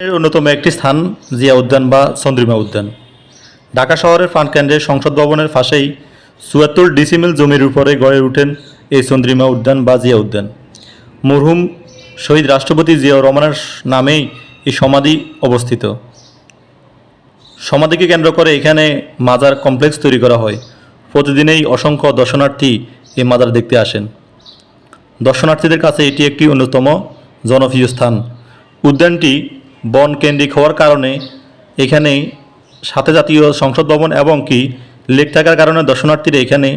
এর অন্যতম একটি স্থান জিয়া উদ্যান বা চন্দ্রিমা উদ্যান। ঢাকা শহরের প্রাণকেন্দ্রে সংসদ ভবনের পাশেই চুয়াত্তর ডিসিমেল জমির উপরে গড়ে ওঠেন এই চন্দ্রিমা উদ্যান বা জিয়া উদ্যান। মরহুম শহীদ রাষ্ট্রপতি জিয়াউর রহমানের নামেই এই সমাধি অবস্থিত। সমাধিকে কেন্দ্র করে এখানে মাজার কমপ্লেক্স তৈরি করা হয়। প্রতিদিনেই অসংখ্য দর্শনার্থী এই মাজার দেখতে আসেন। দর্শনার্থীদের কাছে এটি একটি অন্যতম জনপ্রিয় স্থান। উদ্যানটি বন কেন্দ্রিক হওয়ার কারণে এখানে সাথে জাতীয় সংসদ ভবন এবং কি লেক থাকার কারণে দর্শনার্থীরা এখানে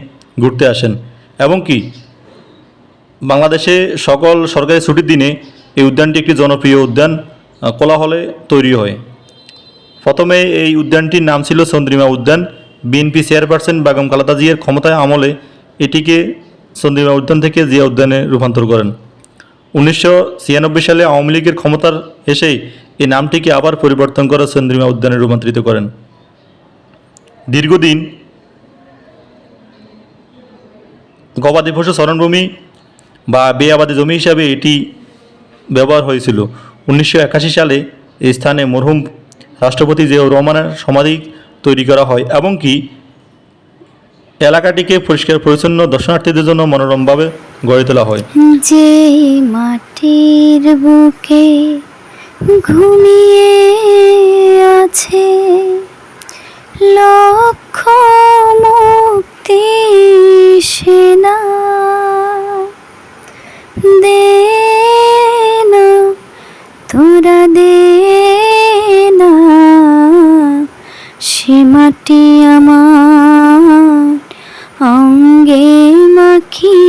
ঘুরতে আসেন। এবং কি বাংলাদেশে সকল সরকারি ছুটির দিনে এই উদ্যানটি একটি জনপ্রিয় উদ্যান কোলাহলে তৈরি হয়। প্রথমে এই উদ্যানটির নাম ছিল চন্দ্রিমা উদ্যান। বিএনপি চেয়ারপারসন বেগম খালেদা জিয়ার ক্ষমতায় আমলে এটিকে চন্দ্রিমা উদ্যান থেকে জিয়া উদ্যানে রূপান্তর করেন। উনিশশো ছিয়ানব্বই সালে আওয়ামী লীগের ক্ষমতার এসেই এই নামটিকে আবার পরিবর্তন করে চন্দ্রিমা উদ্যানে রূপান্তরিত করেন। দীর্ঘদিন গবাদি পশু শরণভূমি বা বেআবাদি জমি হিসাবে এটি ব্যবহার হয়েছিল। উনিশশো একাশি সালে এই স্থানে মরহুম রাষ্ট্রপতি জিয়াউর রহমানের সমাধি তৈরি করা হয় এবং কি এলাকাটিকে পরিষ্কার পরিচ্ছন্ন দর্শনার্থীদের জন্য মনোরমভাবে গড়ে তোলা হয়। যে মাটির বুকে ঘুমিয়ে আছে। লক্ষ মুক্তি সেনা দে না তোরা দে না। আমার অঙ্গে মাখিয়ে